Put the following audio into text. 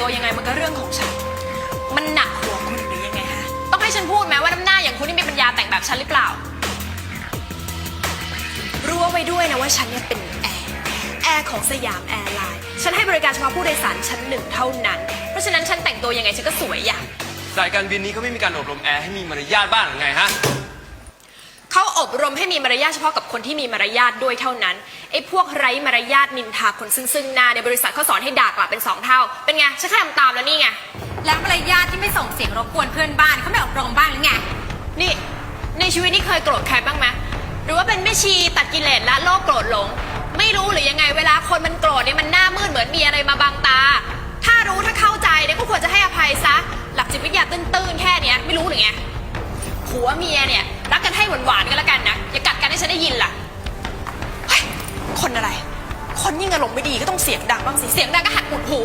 ตัวยังไงมันก็เรื่องของฉัน มันหนักหัวคุณหรือยังไงฮะ ต้องให้ฉันพูดไหมว่าน้ำหน้าอย่างคุณนี่มีปัญญาแต่งแบบฉันหรือเปล่า รู้เอาไว้ด้วยนะว่าฉันเนี่ยเป็นแอร์ แอร์ของสยามแอร์ไลน์ ฉันให้บริการเฉพาะผู้โดยสารชั้นหนึ่งเท่านั้น เพราะฉะนั้นฉันแต่งตัวยังไงฉันก็สวยอย่าง สายการบินนี้เขาไม่มีการอบรมแอร์ให้มีมารยาทบ้างหรือไงฮะ อบรมให้มีมารยาทเฉพาะกับคนที่มีมารยาทด้วยเท่านั้นไอ้พวกไร้มารยาทนินทาคนซึ่งซึ่งหน้าในบริษัทเขาสอนให้ด่ากลับเป็นสองเท่า เป็นไงฉันแค่ทำตามแล้วนี่ไงแล้วมารยาทที่ไม่ส่งเสียงรบกวนเพื่อนบ้านเขาไม่อบรมบ้างหรือไงนี่ ในชีวิตนี่เคยโกรธใครบ้างไหมหรือว่าเป็นแม่ชีตัดกิเลสละโลกโกรธหลง ไม่รู้หรือยังไงเวลาคนมันโกรธเนี่ยมันหน้ามืดเหมือนมีอะไรมาบังตา ถ้ารู้ถ้าเข้าใจเนี่ยก็ควรจะให้อภัยซะ หลักจิตวิทยาตื้นๆแค่เนี้ยไม่รู้หรือไงผัวเมียเนี่ยรักกันให้หวานๆกันแล้ว คนยิ่งอารมณ์ไม่ดีก็ต้องเสียงดังบ้างสิ เสียงดังก็หัดอุดหู